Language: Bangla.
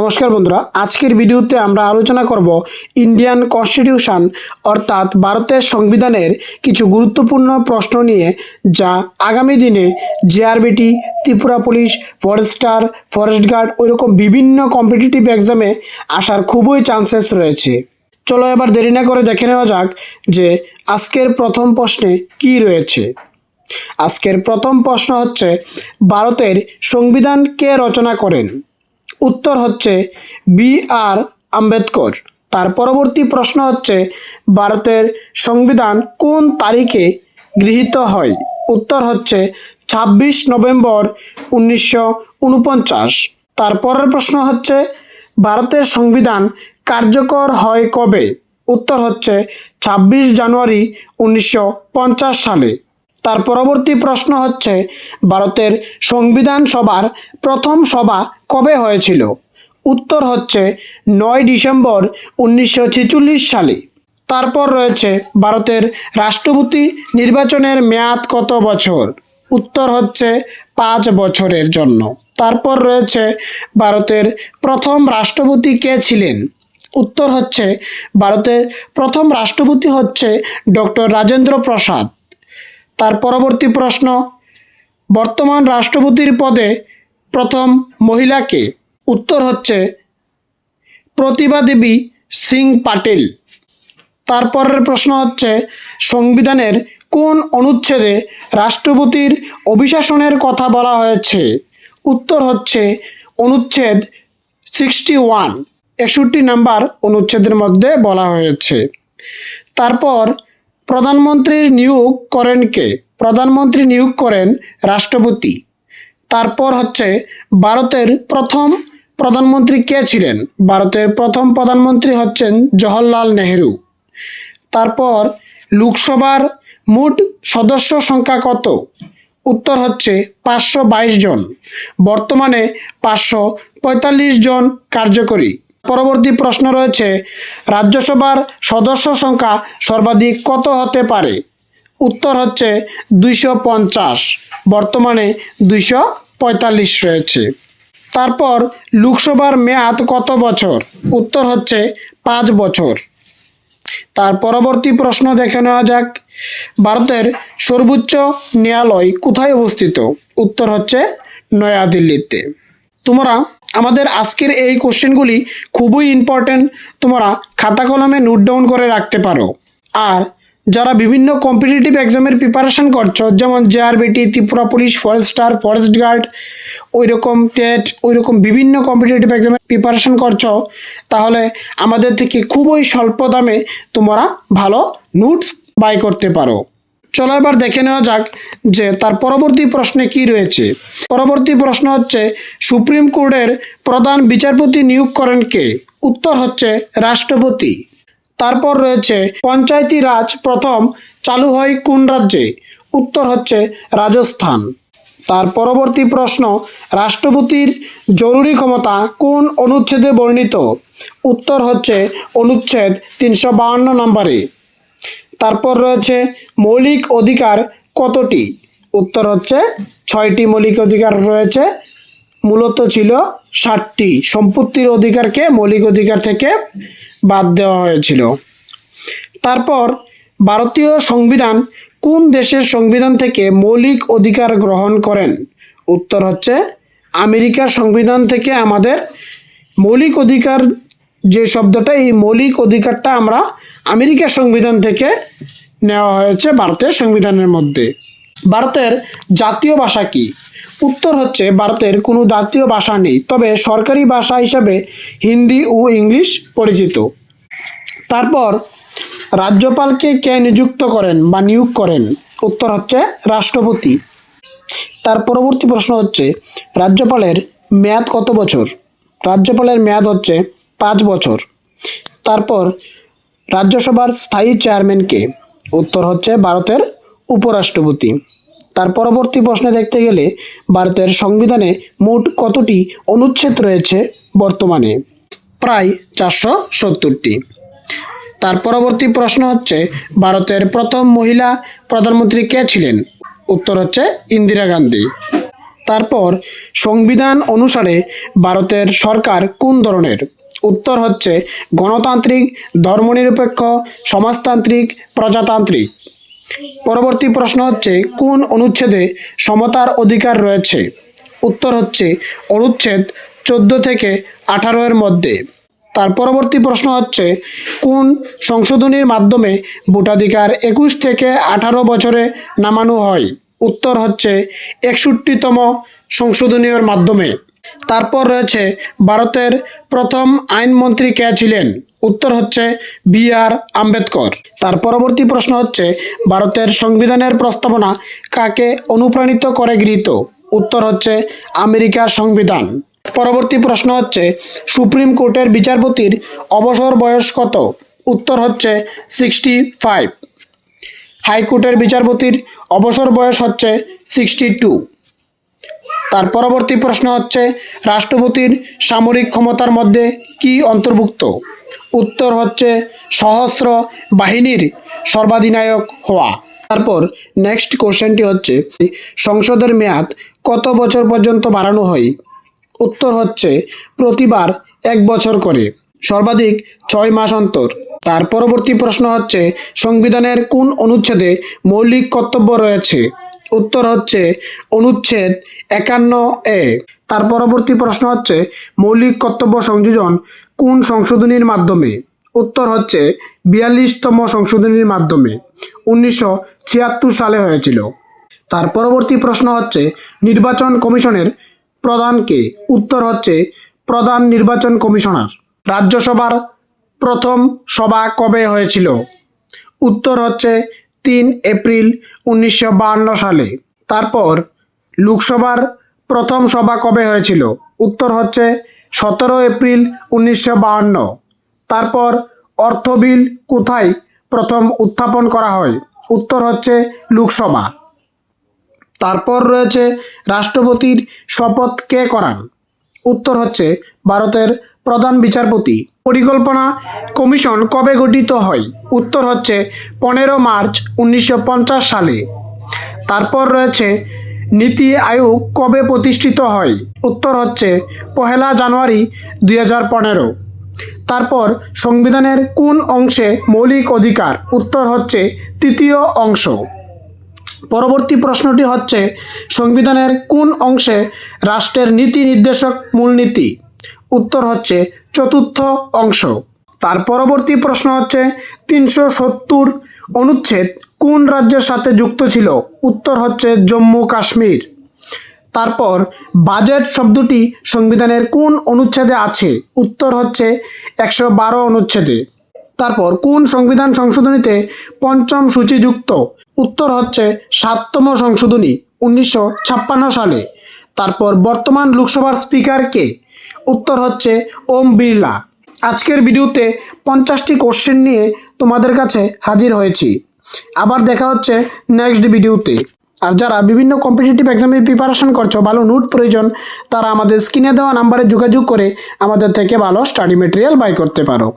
নমস্কার বন্ধুরা, আজকের ভিডিওতে আমরা আলোচনা করব ইন্ডিয়ান কনস্টিটিউশন অর্থাৎ ভারতের সংবিধানের কিছু গুরুত্বপূর্ণ প্রশ্ন নিয়ে, যা আগামী দিনে GRBT Tripura police forester forest guard ওইরকম বিভিন্ন কম্পিটিটিভ এক্সামে আসার খুবই চান্সেস রয়েছে। চলো এবার দেরি না করে দেখে নেওয়া যাক যে আজকের প্রথম প্রশ্নে কি রয়েছে। আজকের প্রথম প্রশ্ন হচ্ছে, ভারতের সংবিধান কে রচনা করেন? উত্তর হচ্ছে বি আর আম্বেদকর। তার পরবর্তী প্রশ্ন হচ্ছে, ভারতের সংবিধান কোন তারিখে গৃহীত হয়? উত্তর হচ্ছে ছাব্বিশ নভেম্বর উনিশশো উনপঞ্চাশ। তার পরের প্রশ্ন হচ্ছে, ভারতের সংবিধান কার্যকর হয় কবে? উত্তর হচ্ছে ছাব্বিশ জানুয়ারি উনিশশো পঞ্চাশ সালে। তার পরবর্তী প্রশ্ন হচ্ছে, ভারতের সংবিধান সভার প্রথম সভা কবে হয়েছিল? উত্তর হচ্ছে নয় ডিসেম্বর উনিশশো ছেচল্লিশ সালে। তারপর রয়েছে ভারতের রাষ্ট্রপতি নির্বাচনের মেয়াদ কত বছর? উত্তর হচ্ছে পাঁচ বছরের জন্য। তারপর রয়েছে ভারতের প্রথম রাষ্ট্রপতি কে ছিলেন? উত্তর হচ্ছে ভারতের প্রথম রাষ্ট্রপতি হচ্ছে ডক্টর রাজেন্দ্র প্রসাদ। তার পরবর্তী প্রশ্ন, বর্তমান রাষ্ট্রপতির পদে প্রথম মহিলাকে উত্তর হচ্ছে প্রতিভা দেবী সিং পাটিল। তারপরের প্রশ্ন হচ্ছে, সংবিধানের কোন অনুচ্ছেদে রাষ্ট্রপতির অভিশাসনের কথা বলা হয়েছে? উত্তর হচ্ছে অনুচ্ছেদ সিক্সটি ওয়ান একষট্টি নাম্বার অনুচ্ছেদের মধ্যে বলা হয়েছে। তারপর প্রধানমন্ত্রীর নিয়োগ করেন কে? প্রধানমন্ত্রী নিয়োগ করেন রাষ্ট্রপতি। তারপর হচ্ছে ভারতের প্রথম প্রধানমন্ত্রী কে ছিলেন? ভারতের প্রথম প্রধানমন্ত্রী হচ্ছেন জওহরলাল নেহেরু। তারপর লোকসভার মোট সদস্য সংখ্যা কত? উত্তর হচ্ছে পাঁচশো বাইশ জন। বর্তমানে পাঁচশো পঁয়তাল্লিশ জন কার্যকরী। পরবর্তী প্রশ্ন রয়েছে, রাজ্যসভার সদস্য সংখ্যা সর্বাধিক কত হতে পারে? উত্তর হচ্ছে দুইশো পঞ্চাশ, বর্তমানে দুইশো পঁয়তাল্লিশ রয়েছে। তারপর লোকসভার মেয়াদ কত বছর? উত্তর হচ্ছে পাঁচ বছর। তার পরবর্তী প্রশ্ন দেখে নেওয়া যাক। ভারতের সর্বোচ্চ ন্যায়ালয় কোথায় অবস্থিত? উত্তর হচ্ছে নয়াদিল্লিতে। তোমরা আমাদের আজকের এই কোশ্চেনগুলি খুবই ইম্পর্ট্যান্ট তোমরা খাতা কলমে নোট ডাউন করে রাখতে পারো। আর যারা বিভিন্ন কম্পিটিটিভ এক্সামের প্রিপারেশন করছ, যেমন JRBT Tripura police forester forest guard ওই রকম টেট ওই রকম বিভিন্ন কম্পিটিটিভ এক্সামের প্রিপারেশন করছ, তাহলে আমাদের থেকে খুবই স্বল্প দামে তোমরা ভালো নোটস বাই করতে পারো। চলো এবার দেখে নেওয়া যাক যে তার পরবর্তী প্রশ্নে কি রয়েছে। পরবর্তী প্রশ্ন হচ্ছে, সুপ্রিম কোর্টের প্রধান বিচারপতি নিয়োগ করেন কে? উত্তর হচ্ছে, রাষ্ট্রপতি। তারপর রয়েছে, পঞ্চায়েতি রাজ প্রথম চালু হয় কোন রাজ্যে? উত্তর হচ্ছে, রাজস্থান। তার পরবর্তী প্রশ্ন, রাষ্ট্রপতির জরুরি ক্ষমতা কোন অনুচ্ছেদে বর্ণিত? উত্তর হচ্ছে, অনুচ্ছেদ তিনশো বাহান্ন নম্বরে। তারপর রয়েছে মৌলিক অধিকার কতটি? উত্তর হচ্ছে ছয়টি মৌলিক অধিকার রয়েছে। মূলত ছিল ষাটটি সম্পত্তির অধিকারকে মৌলিক অধিকার থেকে বাদ দেওয়া হয়েছিল। তারপর ভারতীয় সংবিধান কোন দেশের সংবিধান থেকে মৌলিক অধিকার গ্রহণ করেন? উত্তর হচ্ছে আমেরিকার সংবিধান থেকে আমাদের মৌলিক অধিকার যে শব্দটা, এই মৌলিক অধিকারটা আমরা আমেরিকার সংবিধান থেকে নেওয়া হয়েছে ভারতের সংবিধানের মধ্যে। ভারতের জাতীয় ভাষা কি? উত্তর হচ্ছে ভারতের কোনো জাতীয় ভাষা নেই, তবে সরকারি ভাষা হিসাবে হিন্দি ও ইংলিশ পরিচিত। তারপর, রাজ্যপালকে কে নিযুক্ত করেন বা নিয়োগ করেন? উত্তর হচ্ছে রাষ্ট্রপতি। তার পরবর্তী প্রশ্ন হচ্ছে, রাজ্যপালের মেয়াদ কত বছর? রাজ্যপালের মেয়াদ হচ্ছে পাঁচ বছর। তারপর রাজ্যসভার স্থায়ী চেয়ারম্যানকে উত্তর হচ্ছে ভারতের উপরাষ্ট্রপতি। তার পরবর্তী প্রশ্নে দেখতে গেলে ভারতের সংবিধানে মোট কতটি অনুচ্ছেদ রয়েছে বর্তমানে? প্রায় চারশো সত্তরটি। তার পরবর্তী প্রশ্ন হচ্ছে, ভারতের প্রথম মহিলা প্রধানমন্ত্রী কে ছিলেন? উত্তর হচ্ছে ইন্দিরা গান্ধী। তারপর, সংবিধান অনুসারে ভারতের সরকার কোন ধরনের? উত্তর হচ্ছে গণতান্ত্রিক, ধর্মনিরপেক্ষ, সমাজতান্ত্রিক, প্রজাতান্ত্রিক। পরবর্তী প্রশ্ন হচ্ছে, কোন অনুচ্ছেদে সমতার অধিকার রয়েছে? উত্তর হচ্ছে, অনুচ্ছেদ চোদ্দ থেকে আঠারো এর মধ্যে। তার পরবর্তী প্রশ্ন হচ্ছে, কোন সংশোধনীর মাধ্যমে ভোটাধিকার একুশ থেকে আঠারো বছরে নামানো হয়? উত্তর হচ্ছে, একষট্টিতম সংশোধনীর মাধ্যমে। তারপর রয়েছে ভারতের প্রথম আইনমন্ত্রী কে ছিলেন? উত্তর হচ্ছে বি আর আম্বেদকর। তার পরবর্তী প্রশ্ন হচ্ছে, ভারতের সংবিধানের প্রস্তাবনা কাকে অনুপ্রাণিত করে গৃহীত? উত্তর হচ্ছে আমেরিকার সংবিধান। পরবর্তী প্রশ্ন হচ্ছে, সুপ্রিম কোর্টের বিচারপতির অবসর বয়স কত? উত্তর হচ্ছে সিক্সটি ফাইভ হাইকোর্টের বিচারপতির অবসর বয়স হচ্ছে সিক্সটি টু তার পরবর্তী প্রশ্ন হচ্ছে, রাষ্ট্রপতির সামরিক ক্ষমতার মধ্যে কি অন্তর্ভুক্ত? উত্তর হচ্ছে সহস্র বাহিনীর সর্বাধিনায়ক হওয়া। তারপর নেক্সট কোশ্চেনটি হচ্ছে, সংসদের মেয়াদ কত বছর পর্যন্ত বাড়ানো হয়? উত্তর হচ্ছে, প্রতিবার এক বছর করে, সর্বাধিক ছয় মাস অন্তর। তার পরবর্তী প্রশ্ন হচ্ছে, সংবিধানের কোন অনুচ্ছেদে মৌলিক কর্তব্য রয়েছে? উত্তর হচ্ছে অনুচ্ছেদ একান্ন এ। তার পরবর্তী প্রশ্ন হচ্ছে, মৌলিক কর্তব্য সংযোজন কোন সংশোধনীর মাধ্যমে? উত্তর হচ্ছে, বিয়াল্লিশতম সংশোধনীর মাধ্যমে, উনিশশো ছিয়াত্তর সালে হয়েছিল। তার পরবর্তী প্রশ্ন হচ্ছে, নির্বাচন কমিশনের প্রধানকে উত্তর হচ্ছে, প্রধান নির্বাচন কমিশনার। রাজ্যসভার প্রথম সভা কবে হয়েছিল? উত্তর হচ্ছে, তিন এপ্রিল উনিশশো সালে। তারপর লোকসভার প্রথম সভা কবে হয়েছিল? উত্তর হচ্ছে সতেরো এপ্রিল উনিশশো তারপর অর্থ বিল কোথায় প্রথম উত্থাপন করা হয়? উত্তর হচ্ছে লোকসভা। তারপর রয়েছে রাষ্ট্রপতির শপথ কে করান? উত্তর হচ্ছে ভারতের প্রধান বিচারপতি। পরিকল্পনা কমিশন কবে গঠিত হয়? উত্তর হচ্ছে পনেরো মার্চ উনিশশো পঞ্চাশ সালে। তারপর রয়েছে, নীতি আয়োগ কবে প্রতিষ্ঠিত হয়? উত্তর হচ্ছে পহেলা জানুয়ারি দুই হাজার পনেরো। তারপর, সংবিধানের কোন অংশে মৌলিক অধিকার? উত্তর হচ্ছে তৃতীয় অংশ। পরবর্তী প্রশ্নটি হচ্ছে, সংবিধানের কোন অংশে রাষ্ট্রের নীতি নির্দেশক মূলনীতি? উত্তর হচ্ছে চতুর্থ অংশ। তার পরবর্তী প্রশ্ন হচ্ছে তিনশো সত্তর অনুচ্ছেদ কোন রাজ্যের সাথে যুক্ত ছিল? উত্তর হচ্ছে জম্মু কাশ্মীর। তারপর বাজেট শব্দটি সংবিধানের কোন অনুচ্ছেদে আছে? উত্তর হচ্ছে একশো বারো অনুচ্ছেদে। তারপর কোন সংবিধান সংশোধনীতে পঞ্চম সূচিযুক্ত উত্তর হচ্ছে সাততম সংশোধনী, উনিশশো ছাপ্পান্ন সালে। তারপর বর্তমান লোকসভার স্পিকারকে উত্তর হচ্ছে ওম বিড়লা। আজকের ভিডিওতে পঞ্চাশটি কোশ্চেন নিয়ে তোমাদের কাছে হাজির হয়েছি। আবার দেখা হচ্ছে নেক্সট ভিডিওতে। আর যারা বিভিন্ন কম্পিটিটিভ এক্সামে প্রিপারেশন করছ, ভালো নোট প্রয়োজন, তারা আমাদের স্ক্রিনে দেওয়া নাম্বারে যোগাযোগ করে আমাদের থেকে ভালো স্টাডি মেটেরিয়াল বাই করতে পারো।